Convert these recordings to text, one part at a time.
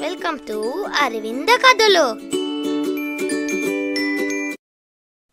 Welcome to Aravinda కథలు.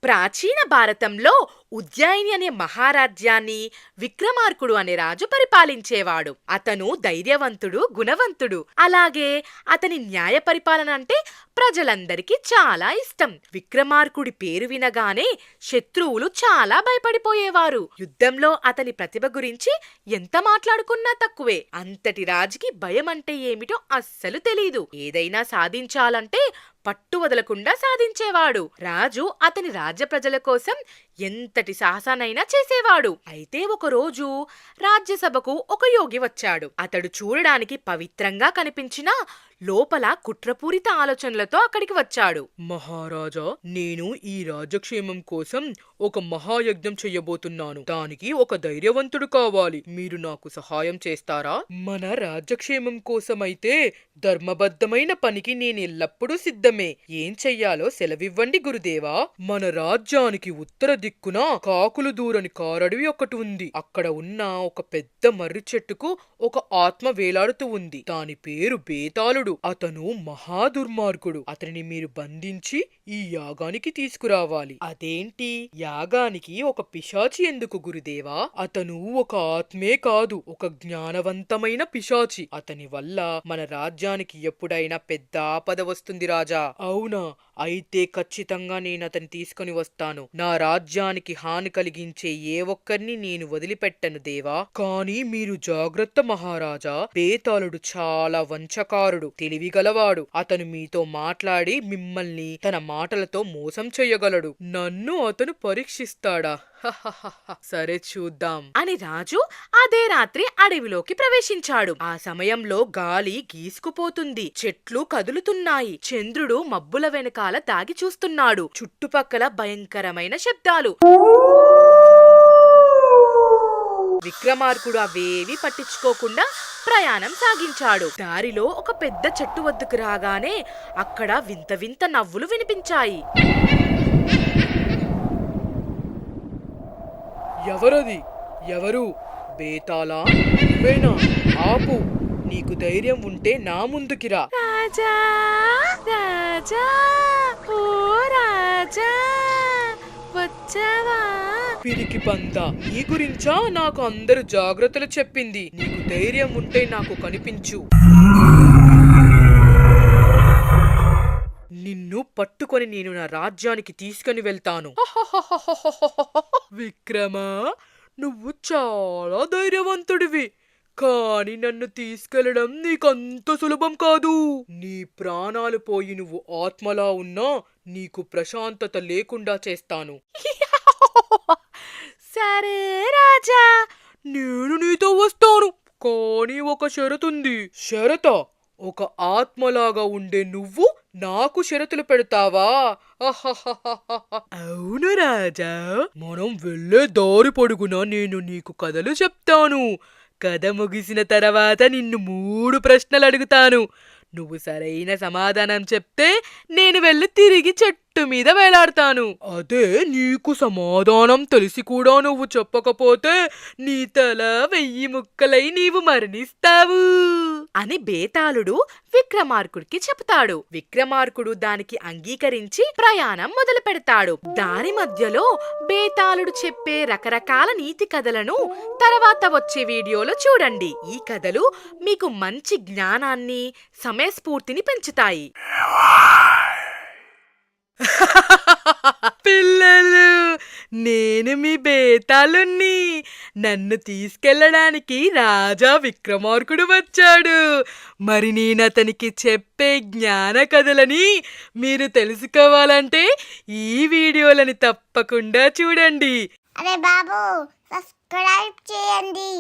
ప్రాచీన భారతంలో ఉజ్జయిని అనే మహారాజ్యాన్ని విక్రమార్కుడు అనే రాజు పరిపాలించేవాడు. అతను ధైర్యవంతుడు గుణవంతుడు. అలాగే అతని న్యాయ పరిపాలన అంటే ప్రజలందరికీ చాలా ఇష్టం. విక్రమార్కుడి పేరు వినగానే శత్రువులు చాలా భయపడిపోయేవారు. యుద్ధంలో అతని ప్రతిభ గురించి ఎంత మాట్లాడుకున్నా తక్కువే. అంతటి రాజుకి భయం అంటే ఏమిటో అస్సలు తెలీదు. ఏదైనా సాధించాలంటే పట్టు వదలకుండా సాధించేవాడు. రాజు అతని రాజ్య ప్రజల కోసం ఎంతటి సాహసానైనా చేసేవాడు. అయితే ఒకరోజు రాజ్యసభకు ఒక యోగి వచ్చాడు. అతడు చూడడానికి పవిత్రంగా కనిపించినా లోపల కుట్రపూరిత ఆలోచనలతో అక్కడికి వచ్చాడు. మహారాజా నేను ఈ రాజక్షేమం కోసం ఒక మహాయజ్ఞం చెయ్యబోతున్నాను దానికి ఒక ధైర్యవంతుడు కావాలి. మీరు నాకు సహాయం చేస్తారా? మన రాజ్యక్షేమం కోసమైతే ధర్మబద్ధమైన పనికి నేను ఎల్లప్పుడూ సిద్ధమే. ఏం చెయ్యాలో సెలవివ్వండి గురుదేవా. మన రాజ్యానికి ఉత్తర దిక్కున కాకులు దూరని కారడవి ఒకటి ఉంది. అక్కడ ఉన్న ఒక పెద్ద మర్రి చెట్టుకు ఒక ఆత్మ వేలాడుతూ ఉంది. దాని పేరు బేతాళుడు. అతను మహాదుర్మార్గుడు. అతనిని మీరు బంధించి ఈ యాగానికి తీసుకురావాలి. అదేంటి? యాగానికి ఒక పిశాచి ఎందుకు గురుదేవా? అతను ఒక ఆత్మే కాదు ఒక జ్ఞానవంతమైన పిశాచి. అతని వల్ల మన రాజ్యానికి ఎప్పుడైనా పెద్ద ఆపద వస్తుంది రాజా. అవునా? అయితే ఖచ్చితంగా నేను అతని తీసుకుని వస్తాను. నా రాజ్యం రాజ్యానికి హాని కలిగించే ఏ ఒక్కరిని నేను వదిలిపెట్టను దేవా. కానీ మీరు జాగ్రత్త మహారాజా. బేతాళుడు చాలా వంచకారుడు తెలివిగలవాడు. అతను మీతో మాట్లాడి మిమ్మల్ని తన మాటలతో మోసం చెయ్యగలడు నన్ను అతను పరీక్షిస్తాడా? సరే చూద్దాం. అని రాజు అదే రాత్రి అడవిలోకి ప్రవేశించాడు. ఆ సమయంలో గాలి గీసుకుపోతుంది. చెట్లు కదులుతున్నాయి. చంద్రుడు మబ్బుల వెనకాల దాగి చూస్తున్నాడు. చుట్టుపక్కల భయంకరమైన శబ్దాలు. విక్రమార్కుడు అవేవి పట్టించుకోకుండా ప్రయాణం సాగించాడు. దారిలో ఒక పెద్ద చెట్టు వద్దకు రాగానే అక్కడ వింత వింత నవ్వులు వినిపించాయి. ఎవరది? ఎవరు? బేతాళా? నువ్వేనా? ఆపు. నీకు ధైర్యం ఉంటే నా ముందుకి రా. రాజా రాజా ఓ రాజా వచ్చావా? పిరికి పంద నీ గురించా నాకు అందరు జాగ్రత్తలు చెప్పింది. నీకు ధైర్యం ఉంటే నాకు కనిపించు. నిన్ను పట్టుకొని నేను నా రాజ్యానికి తీసుకొని వెళ్తాను. విక్రమా నువ్వు చాలా ధైర్యవంతుడివి. కానీ నన్ను తీసుకెళ్ళడం నీకంత సులభం కాదు. నీ ప్రాణాలు పోయి నువ్వు ఆత్మలా ఉన్నా నీకు ప్రశాంతత లేకుండా చేస్తాను. సరే రాజా. నేను నీతో వస్తాను. కానీ ఒక షరతుంది షరత ఒక ఆత్మలాగా ఉండే నువ్వు నాకు షరతులు పెడతావా. అవును రాజా. మనం వెళ్ళే దారి పొడుగున నేను నీకు కథలు చెప్తాను. కథ ముగిసిన తర్వాత నిన్ను మూడు ప్రశ్నలు అడుగుతాను. నువ్వు సరైన సమాధానం చెప్తే నేను వెళ్ళి తిరిగి చెట్టు మీద వేలాడతాను. అదే నీకు సమాధానం తెలిసి కూడా నువ్వు చెప్పకపోతే నీ తల వెయ్యి ముక్కలై నీవు మరణిస్తావు. అని బేతాళుడు విక్రమార్కుడికి చెబుతాడు. విక్రమార్కుడు దానికి అంగీకరించి ప్రయాణం మొదలు పెడతాడు దారి మధ్యలో బేతాళుడు చెప్పే రకరకాల నీతి కథలను తర్వాత వచ్చే వీడియోలో చూడండి. ఈ కథలు మీకు మంచి జ్ఞానాన్ని సమయస్ఫూర్తిని పెంచుతాయి. పిల్లలు నేను మీ బేతాలున్నీ నన్ను తీసుకెళ్ళడానికి రాజా విక్రమార్కుడు వచ్చాడు. మరి నేను అతనికి చెప్పే జ్ఞాన కథలని మీరు తెలుసుకోవాలంటే ఈ వీడియోలని తప్పకుండా చూడండి. అరే బాబు సబ్స్క్రైబ్ చేయండి.